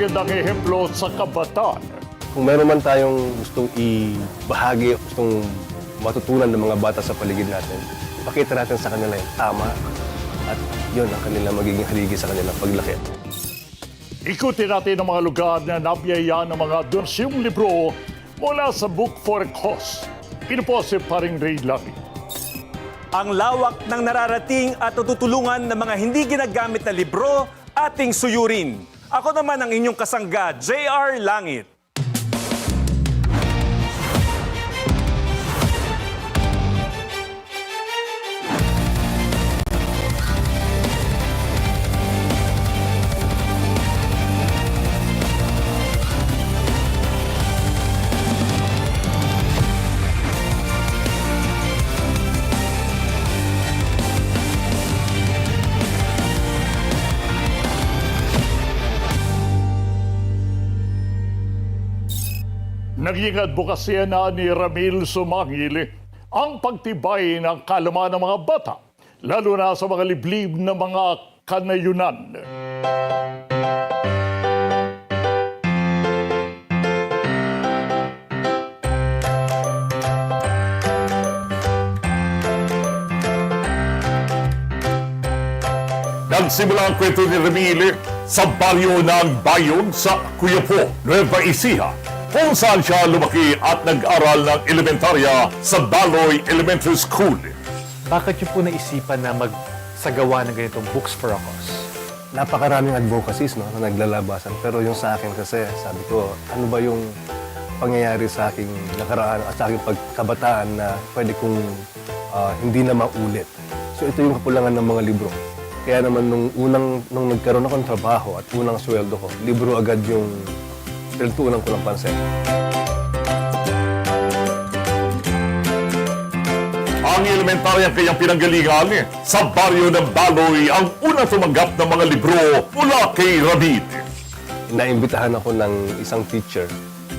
magandang ehemplo sa kabataan. Kung meron man tayong gustong ibahagi, gustong matutunan ng mga bata sa paligid natin, ipakita natin sa kanila yung tama at yun ang kanila magiging haligi sa kanilang paglaki. Ikutin natin ang mga lugar na nabiyaya ng mga donsyong libro mula sa Book for a Cause. Ito po si Paring Ray Labi. Ang lawak ng nararating at tutulungan ng mga hindi ginagamit na libro, ating suyurin. Ako naman ang inyong kasangga, JR Langit. Naging advokasya na ni Ramil Sumangil ang pagtibay ng kalaman ng mga bata, lalo na sa mga liblib na mga kanayunan. Nagsimula ang kwento ni Ramil sa baryo ng Bayog sa Cuyapo, Nueva Ecija, kung saan siya lumaki at nag-aral ng elementarya sa Baloy Elementary School. Bakit niyo po naisipan na magsagawa ng ganitong books for a cause? Napakaraming advocacies no, na naglalabasan. Pero yung sa akin kasi, sabi ko, ano ba yung pangyayari sa aking nakaraan at sa aking pagkabataan na pwede kong ah, hindi na maulit. So ito yung kapulangan ng mga libro. Kaya naman nung unang nung nagkaroon ako ng trabaho at unang sweldo ko, libro agad yung pinagtuunan ko ng pansin. Ang elementarya kanyang pinanggalingan sa baryo ng Baloy ang unang tumanggap ng mga libro mula kay Ramil. Naimbitahan ako ng isang teacher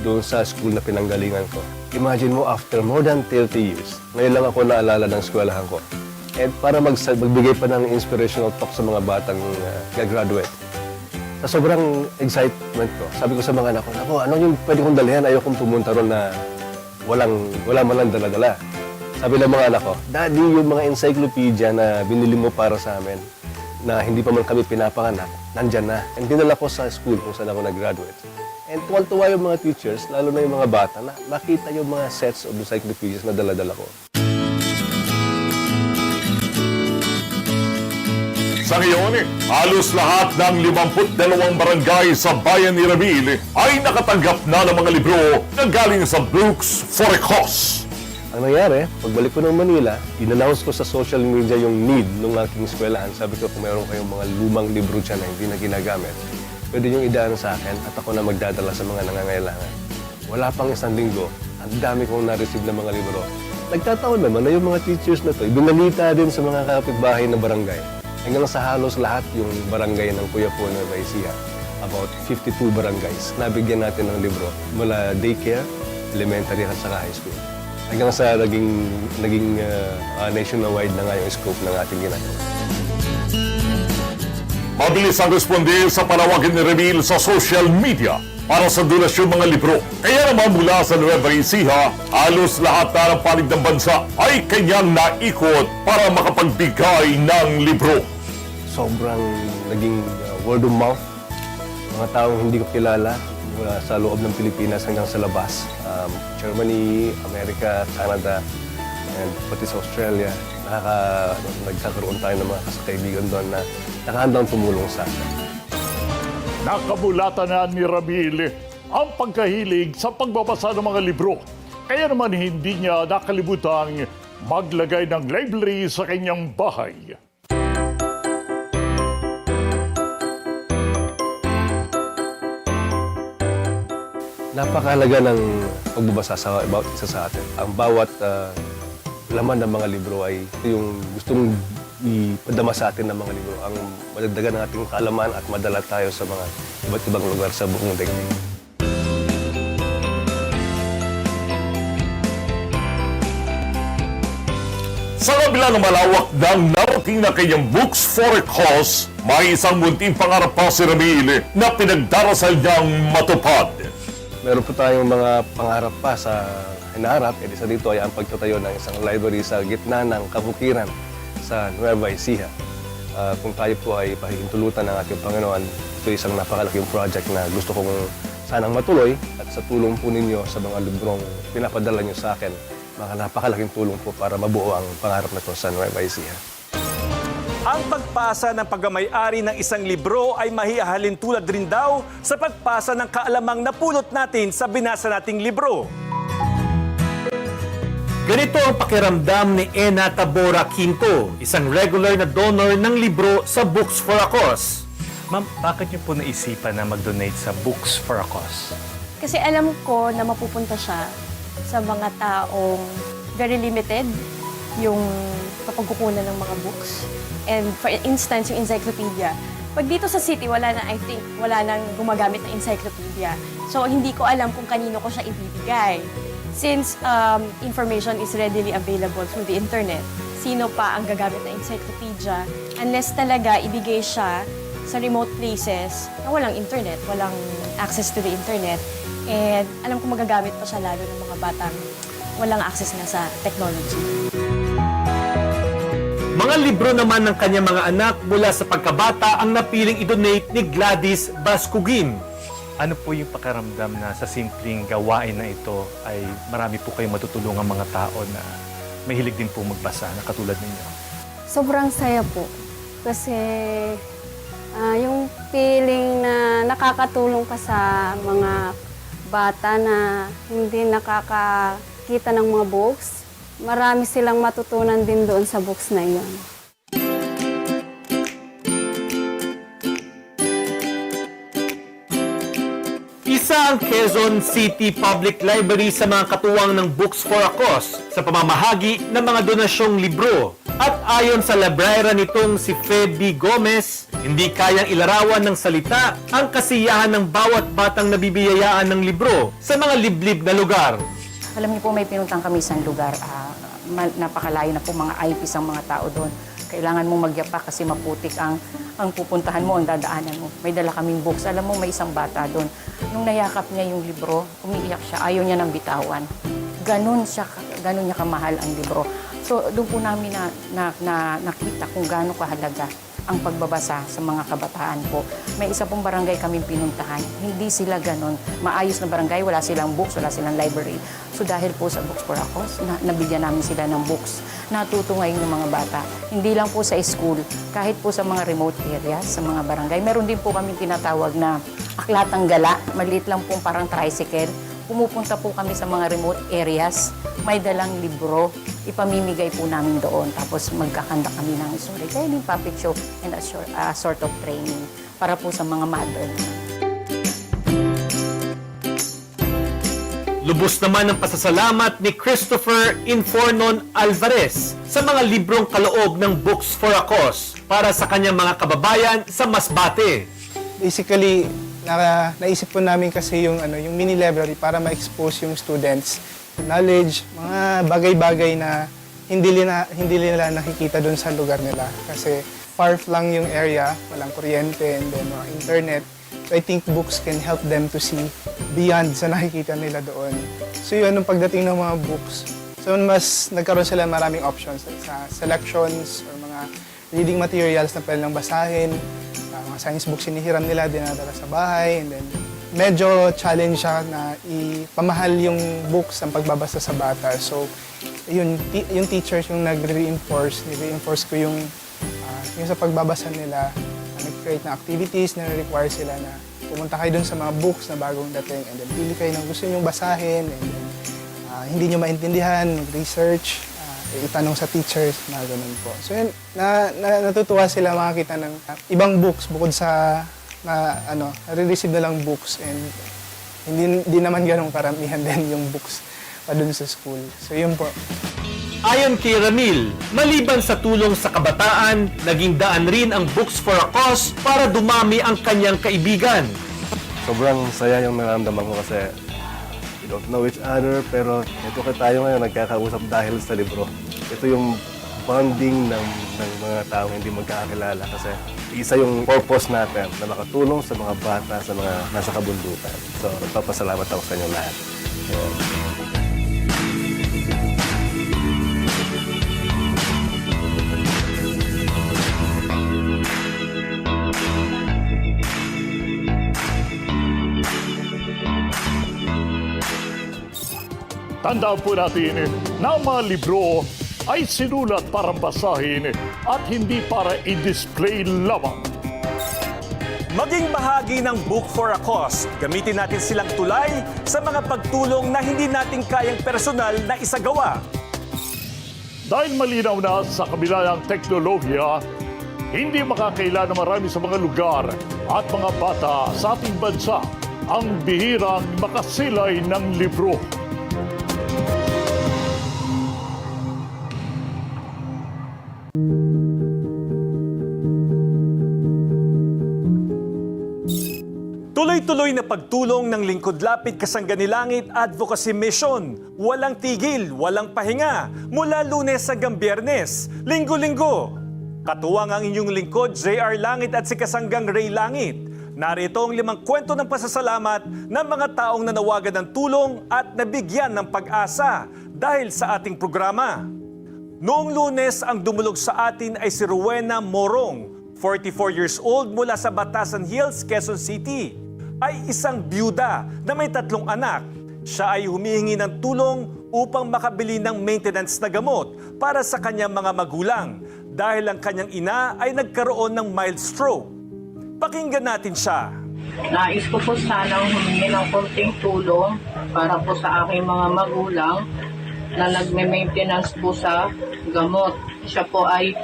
doon sa school na pinanggalingan ko. Imagine mo, after more than 30 years, ngayon lang ako naalala ng eskwelahan ko. And para mag magbigay pa ng inspirational talk sa mga batang uh, gagraduate. Sa sobrang excitement ko, sabi ko sa mga anak ko, Ako, ano yung pwede kong dalhin? Ayokong pumunta ron na walang, wala man lang dala-dala. Sabi ng mga anak ko, Daddy, yung mga encyclopedia na binili mo para sa amin, na hindi pa man kami pinapanganak, nandyan na. And dinala ko sa school kung saan ako nag-graduate. And tuwal-tuwa yung mga teachers, lalo na yung mga bata, na makita yung mga sets of encyclopedias na dala-dala ko. Sa ngayon, halos lahat ng 52 barangay sa bayan ni Ramil ay nakatanggap na ng mga libro na galing sa Books for a Cause. Ang nangyari, pagbalik ko ng Manila, in-announce ko sa social media yung need ng aking eskwelahan. Sabi ko, kung meron kayong mga lumang libro dyan na hindi na ginagamit, pwede nyo idaan sa akin at ako na magdadala sa mga nangangailangan. Wala pang isang linggo, ang dami kong na-receive ng mga libro. Nagtataon naman na yung mga teachers na to, ibinalita din sa mga kapitbahay na barangay. Hanggang sa halos lahat yung barangay ng Kuyapo na Raisia, about 52 barangays, nabigyan natin ng libro mula daycare, elementary at saka high school. Hanggang sa naging, naging uh, uh, nationwide na nga yung scope ng ating ginagawa. Mabilis ang responde sa panawagan ni Ramil sa social media para sa donasyon mga libro. Kaya naman mula sa Nueva Ecija, halos lahat na ng panig ng bansa ay kanyang naikot para makapagbigay ng libro. Sobrang naging uh, word of mouth. Mga taong hindi ko kilala mula sa loob ng Pilipinas hanggang sa labas. Um, Germany, America, Canada, and pati sa Australia. Nakaka, ano, nagkakaroon tayo ng mga kasakaibigan doon na nakahandang tumulong sa akin. Nakabulatan na ni Ramil ang pagkahilig sa pagbabasa ng mga libro. Kaya naman hindi niya nakalibutang maglagay ng library sa kanyang bahay. Napakahalaga ng pagbabasa sa bawat isa sa atin. Ang bawat ah, laman ng mga libro ay yung gustong ipadama sa atin ng mga libro. Ang madagdagan ng ating kaalaman at madala tayo sa mga iba't ibang lugar sa buong daigdig. Sa kabila ng malawak ng narating na kanyang Books for a Cause, may isang munting pangarap pa si Ramil na pinagdarasal niyang matupad. Meron po tayong mga pangarap pa sa hinaharap. E isa dito ay ang pagtatayo ng isang library sa gitna ng kabukiran sa Nueva Ecija. Ah, kung tayo po ay pahihintulutan ng ating Panginoon, ito isang napakalaking project na gusto kong sanang matuloy at sa tulong po ninyo sa mga librong pinapadala nyo sa akin, mga napakalaking tulong po para mabuo ang pangarap na to sa Nueva Ecija. Ang pagpasa ng pagmamayari ng isang libro ay mahihalin tulad rin daw sa pagpasa ng kaalamang napulot natin sa binasa nating libro. Ganito ang pakiramdam ni Ena Tabora Quinto, isang regular na donor ng libro sa Books for a Cause. Ma'am, bakit niyo po naisipan na mag-donate sa Books for a Cause? Kasi alam ko na mapupunta siya sa mga taong very limited yung kapagkukunan ng mga books. And for instance, yung encyclopedia. Pag dito sa city, wala na, I think, wala nang gumagamit ng encyclopedia. So, hindi ko alam kung kanino ko siya ibibigay. Since um, information is readily available through the internet, sino pa ang gagamit ng encyclopedia unless talaga ibigay siya sa remote places na walang internet, walang access to the internet. And alam ko magagamit pa siya lalo ng mga batang walang access na sa technology. Mga libro naman ng kanyang mga anak mula sa pagkabata ang napiling i-donate ni Gladys Bascugin. Ano po yung pakiramdam na sa simpleng gawain na ito ay marami po kayong matutulungan mga tao na mahilig din po magbasa na katulad ninyo? Sobrang saya po. Kasi ah, yung feeling na nakakatulong ka sa mga bata na hindi nakakakita ng mga books, marami silang matutunan din doon sa books na iyon. Isa ang Quezon City Public Library sa mga katuwang ng Books for a Cause sa pamamahagi ng mga donasyong libro. At ayon sa librarian nitong si Feby Gomez, hindi kayang ilarawan ng salita ang kasiyahan ng bawat batang nabibiyayaan ng libro sa mga liblib na lugar. Alam niyo po, may pinuntang kami sa lugar. ah, ma- napakalayo na po mga IPs ang mga tao doon. Kailangan mong magyapa kasi maputik ang, ang pupuntahan mo, ang dadaanan mo. May dala kaming books. Alam mo, may isang bata doon. Nung nayakap niya yung libro, umiiyak siya. Ayaw niya ng bitawan. Ganon, siya, ganon niya kamahal ang libro. So, doon po namin na, na, na, nakita kung gaano kahalaga ang pagbabasa sa mga kabataan po. May isa pong barangay kaming pinuntahan. Hindi sila ganon. Maayos na barangay, wala silang books, wala silang library. So dahil po sa Books for a Cause, na, nabigyan namin sila ng books. Natuto ngayon yung mga bata. Hindi lang po sa school, kahit po sa mga remote areas, sa mga barangay. Meron din po kaming tinatawag na aklatang gala. Maliit lang pong parang tricycle. Pumupunta po kami sa mga remote areas. May dalang libro. Ipamimigay po namin doon. Tapos magkakanda kami ng storytelling, puppet show, and a sort, a sort of training para po sa mga mother. Lubos naman ang pasasalamat ni Christopher Infornon Alvarez sa mga librong kaloob ng Books for a Cause para sa kanyang mga kababayan sa Masbate. Basically, na, naisip po namin kasi yung, ano, yung mini library para ma-expose yung students knowledge, mga bagay-bagay na hindi nila, hindi nila nakikita doon sa lugar nila. Kasi far lang yung area, walang kuryente, and then mga internet. So I think books can help them to see beyond sa nakikita nila doon. So yun, nung pagdating ng mga books, so mas nagkaroon sila maraming options sa selections or mga reading materials na pwede lang basahin. Uh, mga science books hinihiram nila, dinadala sa bahay. And then, medyo challenge siya na ipamahal yung books ang pagbabasa sa bata. So, yun, yung teachers yung nagre-reinforce, nire-reinforce ko yung, ah, yung sa pagbabasa nila, uh, nag-create na activities na require sila na pumunta kayo dun sa mga books na bagong dating and then pili kayo ng gusto nyong basahin and then ah, hindi nyo maintindihan, mag-research, ah, itanong sa teachers, mga ganun po. So yun, na, na, natutuwa sila makakita ng ah, ibang books bukod sa na ano, nare-receive na lang books and hindi, hindi naman ganun karamihan din yung books pa dun sa school. So yun po. Ayon kay Ramil, maliban sa tulong sa kabataan, naging daan rin ang Books for a Cause para dumami ang kanyang kaibigan. Sobrang saya yung nararamdaman ko kasi we don't know each other pero ito ka tayo ngayon nagkakausap dahil sa libro. Ito yung bonding ng, ng mga taong hindi magkakakilala kasi isa yung purpose natin na makatulong sa mga bata, sa mga nasa kabundukan. So, nagpapasalamat ako sa inyo lahat. Yun. Tandaan po natin na mga libro ay sinulat para basahin at hindi para i-display lamang. Maging bahagi ng Book for a Cause. Gamitin natin silang tulay sa mga pagtulong na hindi natin kayang personal na isagawa. Dahil malinaw na sa kabila ng teknolohiya, hindi makakaila na marami sa mga lugar at mga bata sa ating bansa ang bihirang makasilay ng libro. Tuloy-tuloy na pagtulong ng Lingkod Lapid Kasangganilangit Advocacy Mission. Walang tigil, walang pahinga. Mula lunes hanggang biyernes, linggo-linggo. Katuwang ang inyong lingkod, JR Langit at si Kasanggang Ray Langit. Narito ang limang kwento ng pasasalamat ng mga taong nanawagan ng tulong at nabigyan ng pag-asa dahil sa ating programa. Noong lunes, ang dumulog sa atin ay si Rowena Morong, 44 years old mula sa Batasan Hills, Quezon City. Ay isang byuda na may tatlong anak. Siya ay humihingi ng tulong upang makabili ng maintenance na gamot para sa kanyang mga magulang dahil ang kanyang ina ay nagkaroon ng mild stroke. Pakinggan natin siya. Nais ko po sanang humingi ng konting tulong para po sa aking mga magulang na nagme-maintenance po sa gamot. Siya po ay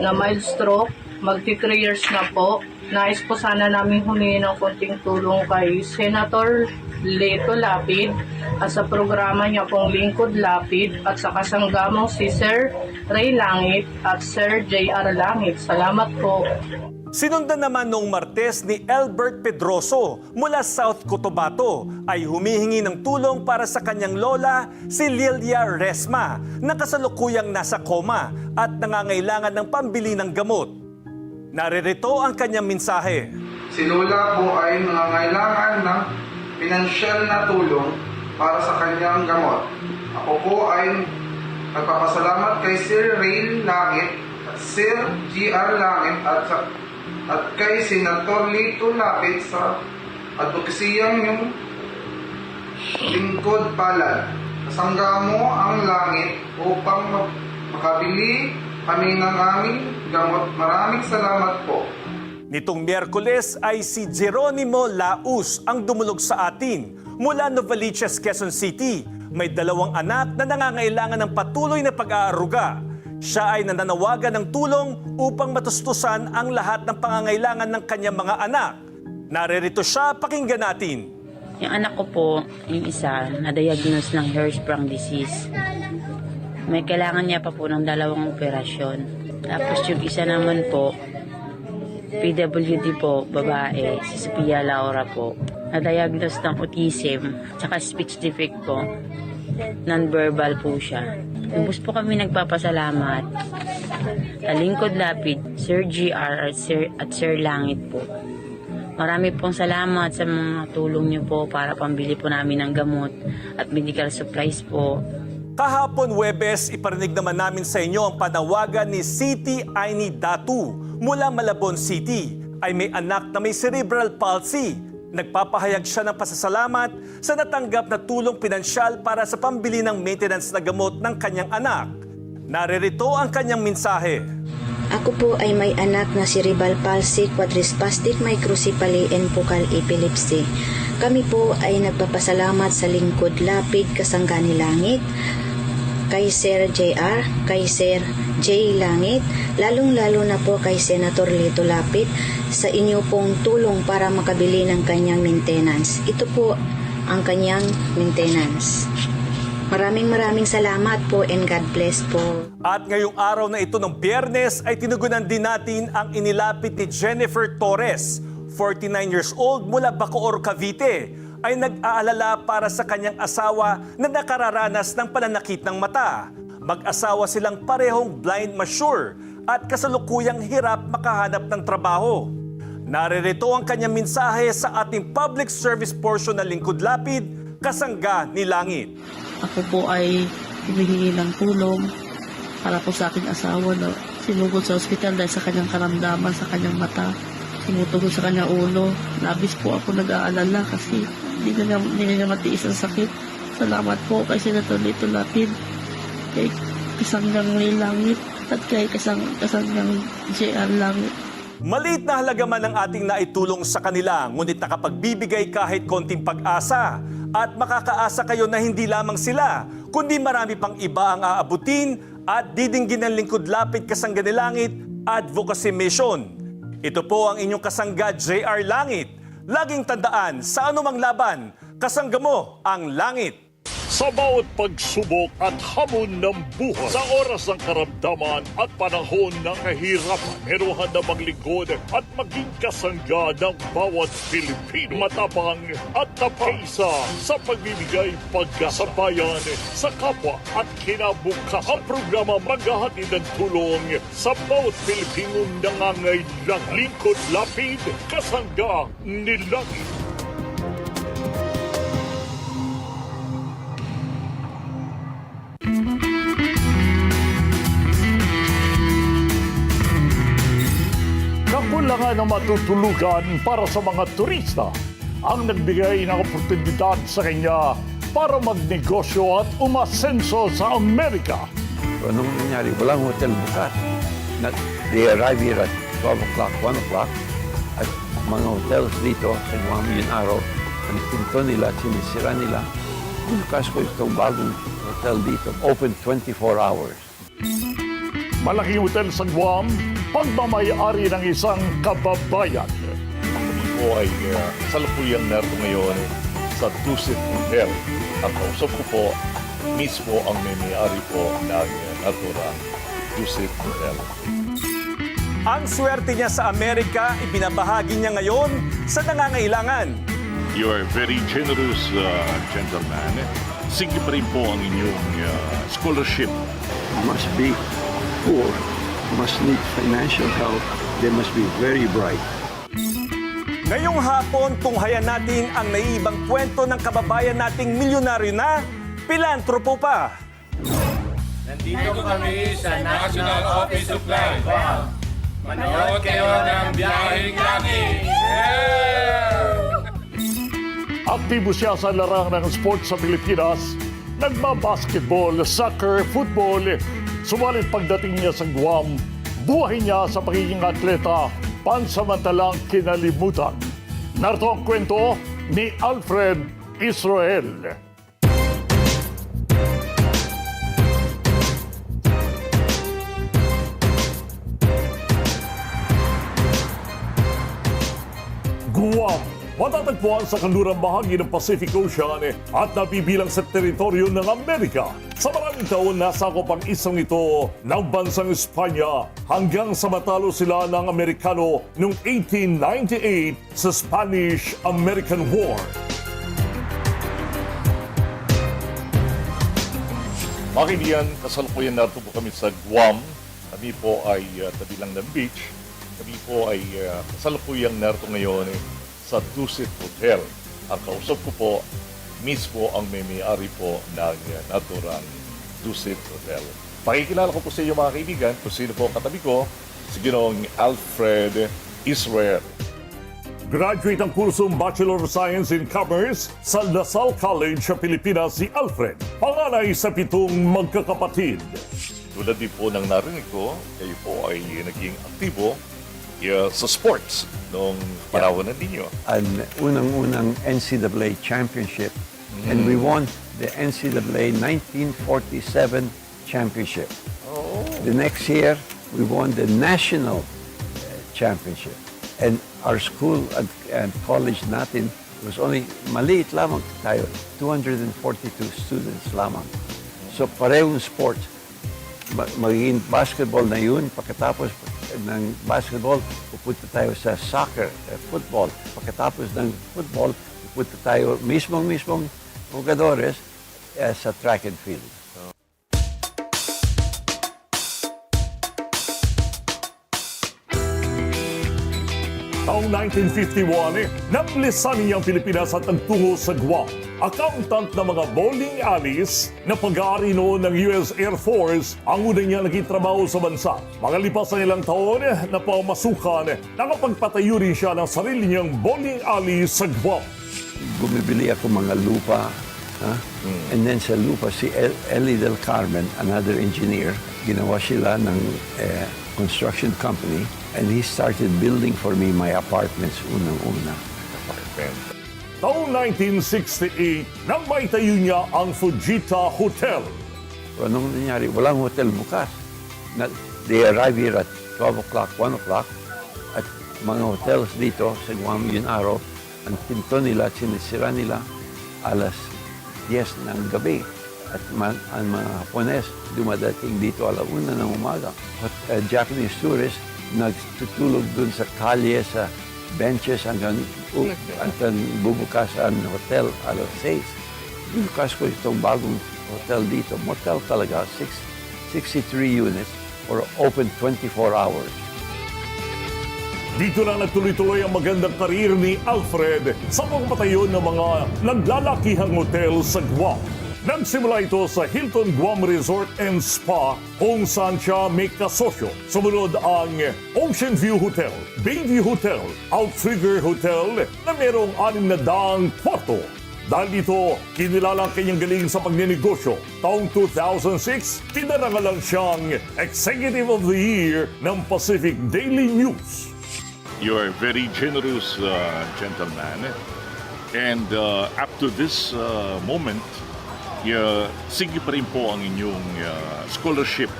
na mild stroke, magti 3 years na po. Nais po sana namin humingi ng konting tulong kay Senator Leto Lapid at sa programa niya pong Lingkod Lapid at sa kasanggamong si Sir Ray Langit at Sir J.R. Langit. Salamat po. Sinundan naman noong Martes ni Albert Pedroso mula South Cotabato ay humihingi ng tulong para sa kanyang lola si Lilia Resma na kasalukuyang nasa koma at nangangailangan ng pambili ng gamot. Naririto ang kanyang mensahe. Si Lola po ay nangangailangan ng pinansyal na tulong para sa kanyang gamot. Ako po ay nagpapasalamat kay Sir Ray Langit at Sir G.R. Langit at, sa, at kay Senator Lito Lapid sa advokasiyang yung lingkod palad. Kasangga mo ang langit upang makabili kami ng aming gamot. Maraming salamat po. Nitong Miyerkules ay si Jeronimo Laus ang dumulog sa atin mula Novaliches, Quezon City. May dalawang anak na nangangailangan ng patuloy na pag-aaruga. Siya ay nananawagan ng tulong upang matustusan ang lahat ng pangangailangan ng kanyang mga anak. Naririto siya, pakinggan natin. Yung anak ko po, yung isa, na-diagnose ng Hirschsprung disease. May kailangan niya pa po ng dalawang operasyon. Tapos yung isa naman po, PWD po, babae, si Sophia Laura po. Na-diagnose ng autism, tsaka speech defect po. Non-verbal po siya. Ubus po kami nagpapasalamat. Talingkod Lapid, Sir GR at Sir, at Sir Langit po. Marami pong salamat sa mga tulong niyo po para pambili po namin ng gamot at medical supplies po. Kahapon Webes, iparinig naman namin sa inyo ang panawagan ni City Aini Datu mula Malabon City ay may anak na may cerebral palsy. Nagpapahayag siya ng pasasalamat sa natanggap na tulong pinansyal para sa pambili ng maintenance na gamot ng kanyang anak. Naririto ang kanyang mensahe. Ako po ay may anak na cerebral palsy, quadrispastic microcephaly, and focal epilepsy. Kami po ay nagpapasalamat sa lingkod Lapid Kasangani Langit, kay Sir JR, kay Sir J. Langit, lalong-lalo na po kay Senator Lito Lapid sa inyo pong tulong para makabili ng kanyang maintenance. Ito po ang kanyang maintenance. Maraming maraming salamat po and God bless po. At ngayong araw na ito ng biyernes ay tinugunan din natin ang inilapit ni Jennifer Torres, 49 years old mula Bacoor, Cavite, ay nag-aalala para sa kanyang asawa na nakararanas ng pananakit ng mata. Mag-asawa silang parehong blind mature at kasalukuyang hirap makahanap ng trabaho. Naririto ang kanyang mensahe sa ating public service portion ng Lingkod Lapid, Kasangga ni Langit. Ako po ay humihingi ng tulong para po sa aking asawa na sinugod sa ospital dahil sa kanyang karamdaman, sa kanyang mata, sinutugod sa kanyang ulo. Labis po ako nag-aalala kasi hindi na, hindi niya matiis ang sakit. Salamat po kay Senator Lito Lapid, kay Kasanggang May Langit, at kay Kasang, Kasanggang JR Langit. Maliit na halaga man ang ating naitulong sa kanila, ngunit nakapagbibigay kahit konting pag-asa. At makakaasa kayo na hindi lamang sila, kundi marami pang iba ang aabutin at didinggin ng lingkod lapit kasangga Langit, Advocacy Mission. Ito po ang inyong kasangga JR Langit. Laging tandaan, sa anumang laban, kasangga mo ang langit. Sa bawat pagsubok at hamon ng buhay, sa oras ng karamdaman at panahon ng kahirapan, meron na maglingkod at maging kasangga ng bawat Pilipino. Matapang at tapaisa sa pagbibigay pagkasabayan sa kapwa at kinabukas. Ang programa maghahatid ng tulong sa bawat Pilipinong nangangailang lingkod lapid, kasangga ni Kakulangan ng matutulugan para sa mga turista ang nagbigay ng oportunidad sa kanya para magnegosyo at umasenso sa Amerika. So, anong nangyari? Walang hotel bukas. Nag, they arrive here at 12 o'clock, 1 o'clock. At mga hotels dito sa Guam yun araw, ang pinto nila, sinisira nila. Bukas ko itong bagong hotel dito. Open 24 hours. Malaking hotel sa Guam, pagmamayari ng isang kababayan. Po ay uh, salupuyang narito ngayon sa Dusit Hotel. Ang kausap ko po, mismo ang may-ari po ng Natura Dusit Hotel. Ang swerte niya sa Amerika, ibinabahagi niya ngayon sa nangangailangan. You are a very generous uh, gentleman. Sige pa rin po ang inyong uh, scholarship. Must be poor, must need financial help. They must be very bright. Ngayong hapon, tunghayan natin ang naiibang kwento ng kababayan nating milyonaryo na pilantropo pa. Nandito kami sa National Office Supply. Manood kayo ng biyaheng langit! Aktibo siya sa larangan ng sports sa Pilipinas. Nagbabasketball, soccer, football. Subalit pagdating niya sa Guam, buhay niya sa pagiging atleta pansamantalang kinalimutan. Narito ang kwento ni Alfred Israel. Guam, matatagpuan sa kanlurang bahagi ng Pacific Ocean at nabibilang sa teritoryo ng Amerika. Sa maraming taon, nasakop ang isang ito ng bansang Espanya hanggang sa matalo sila ng Amerikano noong 1898 sa Spanish-American War. Mga kaibigan, kasalukuyan narito po kami sa Guam. Kami po ay uh, tabi lang ng beach. Kami po ay uh, kasalukuyang narito ngayon eh, sa Dusit Hotel. Ang kausap ko po, mismo ang may-ari po ng naturang Dusit Hotel. Pakikilala ko po sa inyo mga kaibigan kung sino po ang katabi ko, si Ginoong Alfred Israel. Graduate ng kursong Bachelor of Science in Commerce sa Lasal College sa Pilipinas si Alfred. Panganay sa pitong magkakapatid. Tulad din po ng narinig ko, kayo po ay naging aktibo uh, sa sports noong panahon na ninyo. An unang-unang NCAA championship. And we won the NCAA 1947 championship. The next year, we won the national uh, championship. And our school and, and college natin was only maliit lamang tayo, 242 students lamang. So parehong sports. Ma- magiging basketball na yun, pagkatapos ng basketball, pupunta tayo sa soccer, eh, football. Pagkatapos ng football, pupunta tayo mismong-mismong jugadores eh, sa track and field. Taong 1951, eh, nablisan niyang Pilipinas at nagtungo sa Guam Accountant ng mga bowling alleys na pag-aari noon ng US Air Force ang una niya naging trabaho sa bansa. Mga lipas na ilang taon na pamasukan, nakapagpatayo rin siya ng sarili niyang bowling alley sa Guam. bumibili ako mga lupa. ha? And then sa lupa, si El- Eli Del Carmen, another engineer, ginawa sila ng eh, construction company and he started building for me my apartments unang-una. Taong 1968, nang maitayo niya ang Fujita Hotel. Anong nangyari? Walang hotel bukas. They arrive here at 12 o'clock, 1 o'clock. At mga hotels dito sa Guam yun araw, ang pinto nila, sinisira nila alas 10 ng gabi. At man, ang mga Hapones dumadating dito alauna ng umaga. At uh, Japanese tourists nagtutulog dun sa kalye, sa benches hanggang, uh, hanggang bubukas ang hotel alas 6. Binukas ko itong bagong hotel dito. Motel talaga, six, 63 units or open 24 hours. Dito na nagtuloy-tuloy ang magandang karir ni Alfred sa pagpatayo ng mga naglalakihang hotel sa Guam. Nagsimula ito sa Hilton Guam Resort and Spa kung saan siya may kasosyo. Sumunod ang Ocean View Hotel, Bayview Hotel, Outrigger Hotel na merong anim na daang kwarto. Dahil dito, kinilala ang kanyang galing sa pagninegosyo. Taong 2006, kinarangalan siyang Executive of the Year ng Pacific Daily News. You are a very generous uh, gentleman. And uh, up to this uh, moment, yeah, sige pa rin po ang inyong uh, scholarship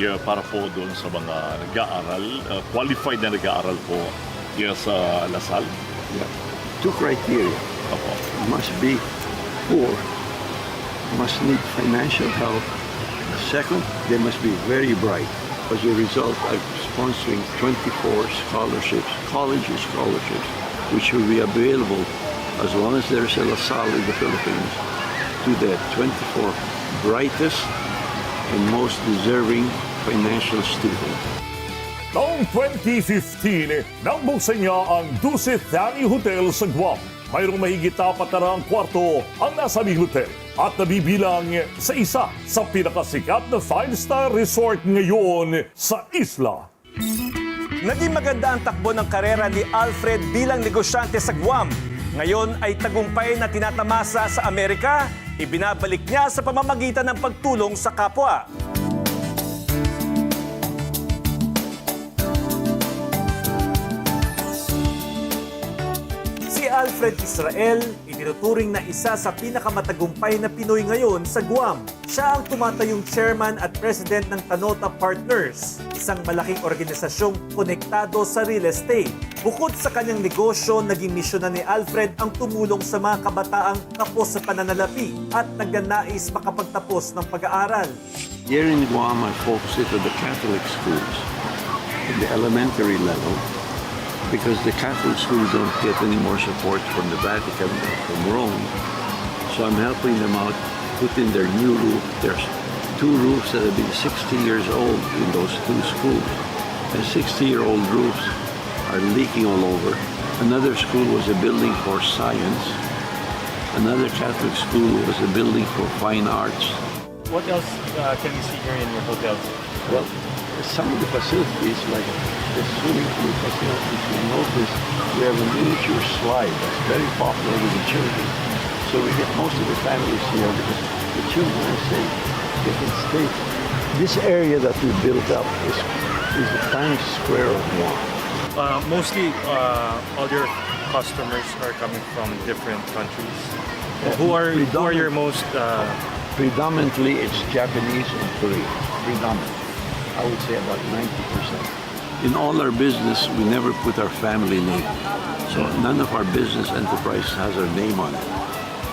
yeah, para po doon sa mga nag-aaral, uh, qualified na nag-aaral po yeah, sa Lasal. Yeah. Two criteria. Must be poor, must need financial help. Second, they must be very bright. As a result, I'm sponsoring 24 scholarships, college scholarships, which will be available as long as there's a LaSalle in the Philippines to the 24 brightest and most deserving financial students. Noong 2015, nang buksan niya ang Dusit Thani Hotel sa Guam. Mayroong mahigit apat na raang kwarto ang nasabing hotel at nabibilang sa isa sa pinakasikat na five-star resort ngayon sa isla. Naging maganda ang takbo ng karera ni Alfred bilang negosyante sa Guam. Ngayon ay tagumpay na tinatamasa sa Amerika, ibinabalik niya sa pamamagitan ng pagtulong sa kapwa. Si Alfred Israel, itinuturing na isa sa pinakamatagumpay na Pinoy ngayon sa Guam. Siya ang tumatayong chairman at president ng Tanota Partners, isang malaking organisasyong konektado sa real estate. Bukod sa kanyang negosyo, naging misyon na ni Alfred ang tumulong sa mga kabataang kapos sa pananalapi at nagnanais makapagtapos ng pag-aaral. Here in Guam, I focus it on the Catholic schools, the elementary level, because the Catholic schools don't get any more support from the Vatican or from Rome. So I'm helping them out, put in their new roof. There's two roofs that have been 60 years old in those two schools. And 60-year-old roofs are leaking all over. Another school was a building for science. Another Catholic school was a building for fine arts. What else uh, can we see here in your hotels? Well, some of the facilities, like the swimming pool facilities, you notice we have a miniature slide that's very popular with the children. So we get most of the families here because the children are safe. They can stay. This area that we built up is, is the Times Square of Guam. Uh, mostly, uh, all your customers are coming from different countries. who are who are your most? Uh, Predominantly, it's Japanese and Korean. Predominantly. I would say about 90%. In all our business, we never put our family name. So none of our business enterprise has our name on it.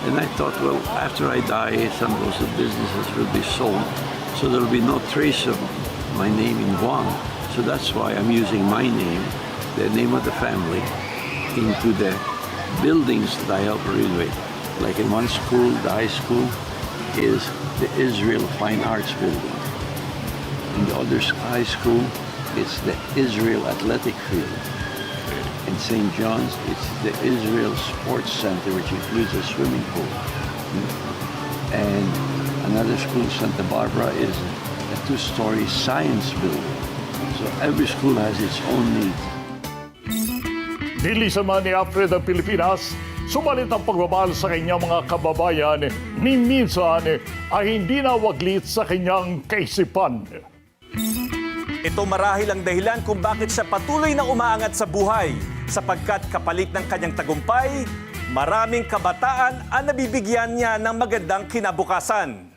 And I thought, well, after I die, some of those businesses will be sold. So there'll be no trace of my name in Guam. So that's why I'm using my name, the name of the family, into the buildings that I help renovate. Like in one school, the high school, is the Israel Fine Arts Building. In the other high school, it's the Israel Athletic Field. in St. John's, it's the Israel Sports Center, which includes a swimming pool. And another school, Santa Barbara, is a two-story science building. So every school has its own needs. Nilisan man ni Alfred ang Pilipinas, sumalit ang pagmamahal sa kanyang mga kababayan ni minsan ay hindi nawaglit sa kanyang kaisipan. Ito marahil ang dahilan kung bakit siya patuloy na umaangat sa buhay sapagkat kapalit ng kanyang tagumpay, maraming kabataan ang nabibigyan niya ng magandang kinabukasan.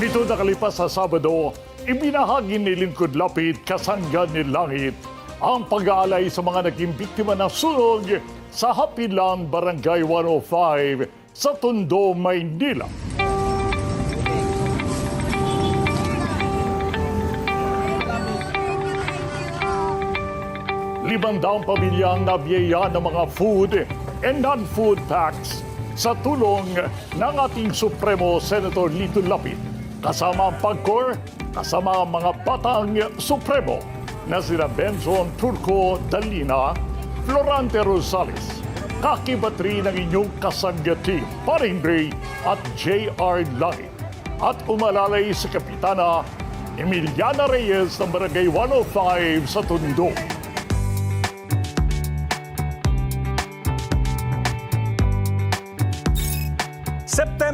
Dito nakalipas sa Sabado, ibinahagi ni Lingkod Lapid kasanggan ni Langit ang pag-aalay sa mga naging biktima ng sunog sa Hapilan, Barangay 105 sa Tondo, Maynila. Limandang pamilyang nabiyaya ng mga food and non-food packs sa tulong ng ating Supremo Senator Lito Lapid kasama ang PAGCOR, kasama ang mga batang Supremo na sina Benson Turco Dalina, Florante Rosales, kakibatri ng inyong kasangati, Paring Ray at J.R. Langit at umalalay sa Kapitana Emiliana Reyes ng Barangay 105 sa Tondo.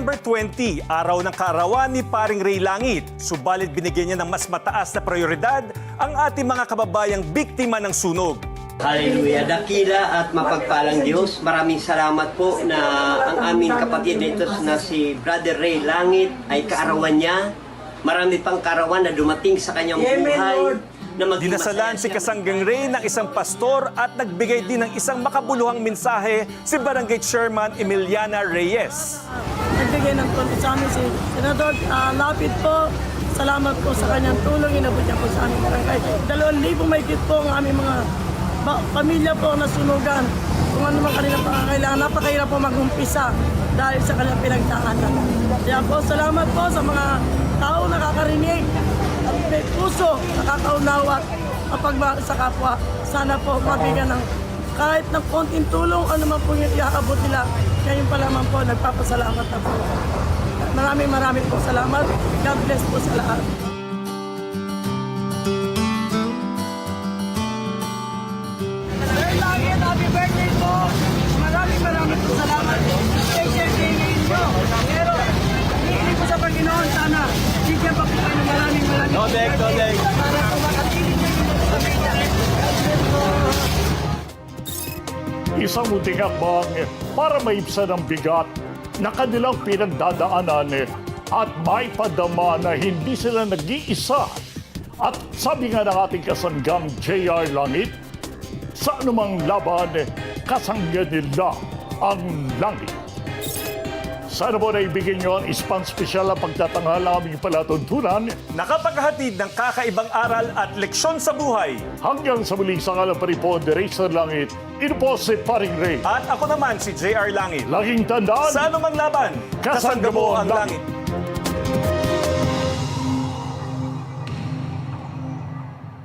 September 20, araw ng kaarawan ni Paring Ray Langit. Subalit binigyan niya ng mas mataas na prioridad ang ating mga kababayang biktima ng sunog. Hallelujah. Dakila at mapagpalang Diyos. Maraming salamat po na ang aming kapatid dito na si Brother Ray Langit ay kaarawan niya. Marami pang kaarawan na dumating sa kanyang buhay. Na Dinasalan si Kasanggang Ray ng isang pastor at nagbigay din ng isang makabuluhang mensahe si Barangay Chairman Emiliana Reyes. Nagbigay ng tulong sa amin si Senador ah, Lapid po. Salamat po sa kanyang tulong. Inabot niya po sa aming barangay. Dalawang libo may po ang aming mga pamilya po na sunugan. Kung ano man kanilang pangangailangan, napakahirap po mag-umpisa dahil sa kanilang pinagdaanan. Kaya po, salamat po sa mga tao nakakarinig at may puso, nakakaunawa pagmahal sa kapwa. Sana po mabigyan ng kahit ng konting tulong, ano man po yung iaabot nila. Ngayon pa lamang po, nagpapasalamat na po. Maraming maraming po salamat. God bless po sa lahat. Isang munting hakbang para maibsan ang bigat na kanilang pinagdadaanan at may padama na hindi sila nag-iisa. At sabi nga ng ating kasanggang J.R. Langit, sa anumang laban, kasangga nila ang langit. Sana po naibigyan nyo ang isang spesyal ang pagtatanghal ng aming palatuntunan Nakapaghatid ng kakaibang aral at leksyon sa buhay. hanggang sa muling sangalan pa rin po, Director Langit, ino po si Paring Ray. At ako naman si J.R. Langit. Laging tandaan, Sa anumang laban, kasangga mo ang langit.